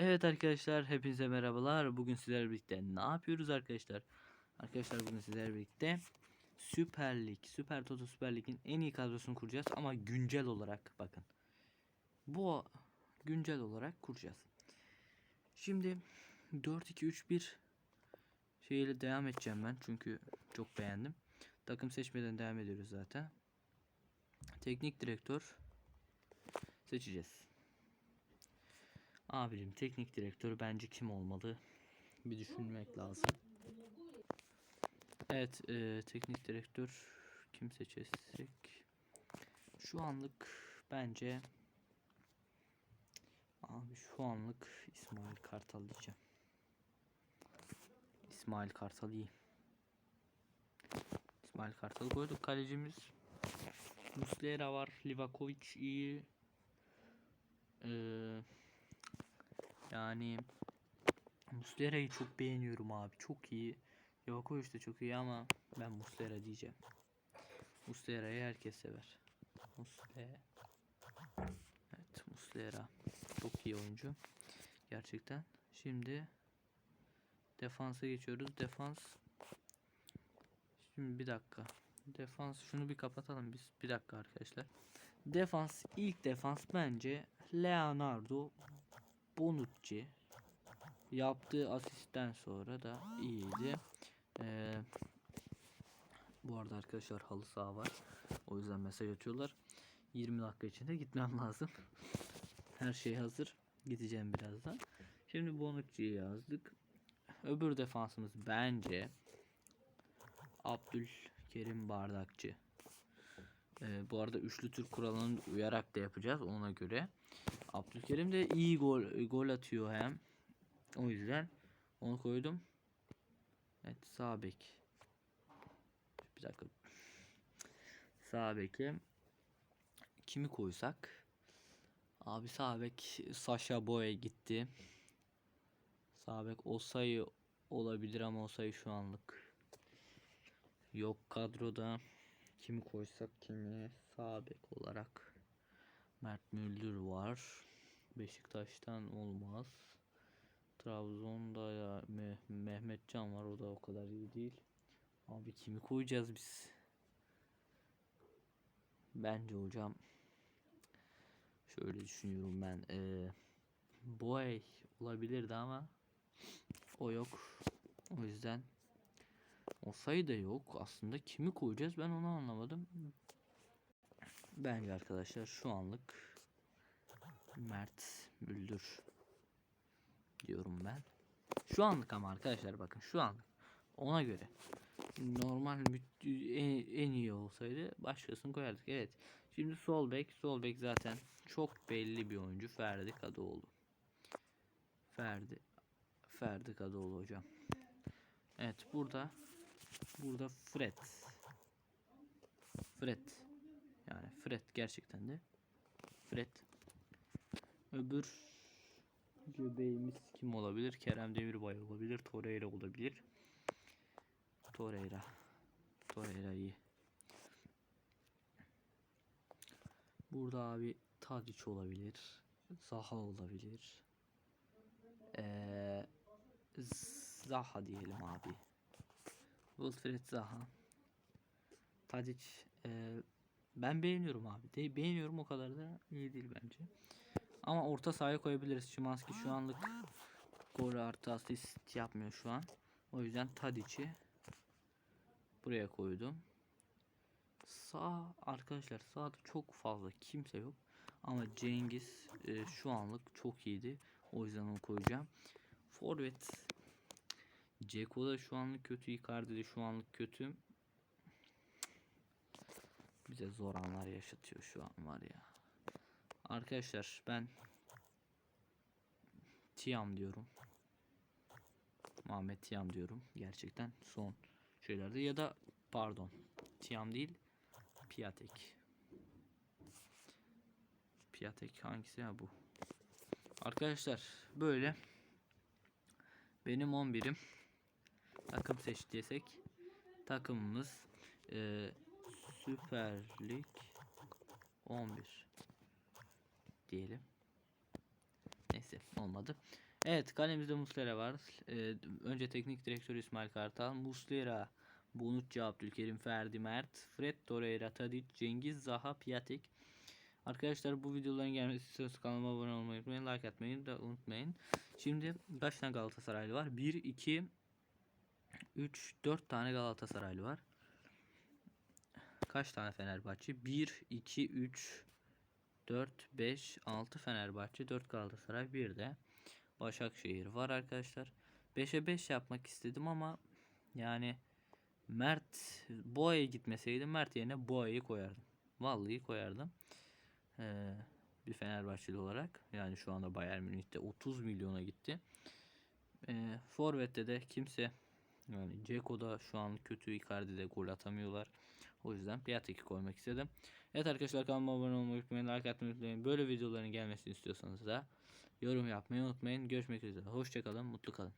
Evet arkadaşlar hepinize merhabalar. Bugün sizlerle birlikte ne yapıyoruz arkadaşlar? Arkadaşlar bugün sizlerle birlikte Süper Lig, Süper Toto Süper Lig'in en iyi kadrosunu kuracağız ama güncel olarak bakın. Bu güncel olarak kuracağız. Şimdi 4-2-3-1 şeyle devam edeceğim ben çünkü çok beğendim. Takım seçmeden devam ediyoruz zaten. Teknik direktör seçeceğiz. Abicim teknik direktör bence kim olmalı? Bir düşünmek lazım. Evet e, teknik direktör kim seçersek şu anlık bence abi şu anlık İsmail Kartal diyeceğim. İsmail Kartal iyi. İsmail Kartal'ı koyduk kalecimiz. Muslera var. Livakovic iyi. Eee yani Muslera'yı çok beğeniyorum abi. Çok iyi. Livakovic de çok iyi ama ben Muslera diyeceğim. Muslera'yı herkes sever. Muslera. Evet Muslera. Çok iyi oyuncu. Gerçekten. Şimdi defansa geçiyoruz. Defans. Şimdi bir dakika. Defans şunu bir kapatalım biz. Bir dakika arkadaşlar. Defans ilk defans bence Leonardo Bonucci yaptığı asistten sonra da iyiydi. Ee, bu arada arkadaşlar halı saha var. O yüzden mesaj atıyorlar. 20 dakika içinde gitmem lazım. Her şey hazır. Gideceğim birazdan. Şimdi Bonucci'yi yazdık. Öbür defansımız bence Abdülkerim Bardakçı. Ee, bu arada üçlü Türk kuralına uyarak da yapacağız ona göre. Abdülkerim de iyi gol gol atıyor hem. O yüzden onu koydum. Evet sağ bek. Bir dakika. Sağ beke kimi koysak? Abi sağ bek Sasha Boye gitti. Sağ bek Osayi olabilir ama Osayi şu anlık yok kadroda. Kimi koysak kimi sağ bek olarak Mert Müldür var. Beşiktaş'tan olmaz. Trabzon'da ya Me- Mehmetcan var o da o kadar iyi değil. Abi kimi koyacağız biz? Bence hocam şöyle düşünüyorum ben. Ee, Boy olabilirdi ama o yok. O yüzden o sayı da yok. Aslında kimi koyacağız ben onu anlamadım. Bence arkadaşlar şu anlık Mert Müldür diyorum ben. Şu anlık ama arkadaşlar bakın şu anlık ona göre normal en, en iyi olsaydı başkasını koyardık. Evet. Şimdi sol bek, sol bek zaten çok belli bir oyuncu Ferdi Kadıoğlu. Ferdi Ferdi Kadıoğlu hocam. Evet burada burada Fred. Fred. Yani Fred gerçekten de Fred. Öbür göbeğimiz kim olabilir? Kerem Demirbay olabilir. Torreira olabilir. Torreira. Torreira iyi. Burada abi Tadic olabilir. Zaha olabilir. Ee, Zaha diyelim abi. Wilfred Zaha. Tadic e, ben beğeniyorum abi. De, beğeniyorum o kadar da iyi değil bence. Ama orta sahaya koyabiliriz. Şimanski şu anlık gol artı asist yapmıyor şu an. O yüzden Tadic'i buraya koydum. Sağ arkadaşlar sağda çok fazla kimse yok. Ama Cengiz e, şu anlık çok iyiydi. O yüzden onu koyacağım. Forvet Ceko da şu anlık kötü. Icardi de şu anlık kötü. Bize zor anlar yaşatıyor şu an var ya. Arkadaşlar ben Tiam diyorum. Muhammed Tiam diyorum. Gerçekten son şeylerde ya da pardon Tiam değil Piatek. Piatek hangisi ya bu? Arkadaşlar böyle benim 11'im takım seç takımımız e, Süper Lig 11 diyelim. Neyse olmadı. Evet kalemizde Muslera var. Ee, önce teknik direktör İsmail Kartal. Muslera, Bonucci, Abdülkerim, Ferdi Mert, Fred Torreira, Tadic, Cengiz, Zaha, Piatek. Arkadaşlar bu videoların gelmesi istiyorsanız kanalıma abone olmayı unutmayın. Like atmayı da unutmayın. Şimdi kaç tane Galatasaraylı var? 1, 2, 3, 4 tane Galatasaraylı var. Kaç tane Fenerbahçe? 1, 2, 3, 4, 5, 6 Fenerbahçe, 4 Galatasaray, 1 de Başakşehir var arkadaşlar. 5'e 5 yapmak istedim ama yani Mert Boğa'ya gitmeseydi Mert yerine Boğa'yı koyardım. Vallahi koyardım. Ee, bir Fenerbahçeli olarak. Yani şu anda Bayern Münih'te 30 milyona gitti. Ee, Forvet'te de kimse yani Ceko da şu an kötü Icardi'de gol atamıyorlar. O yüzden Piatek'i koymak istedim. Evet arkadaşlar kanalıma abone olmayı unutmayın. Like atmayı unutmayın. Böyle videoların gelmesini istiyorsanız da yorum yapmayı unutmayın. Görüşmek üzere. Hoşçakalın. Mutlu kalın.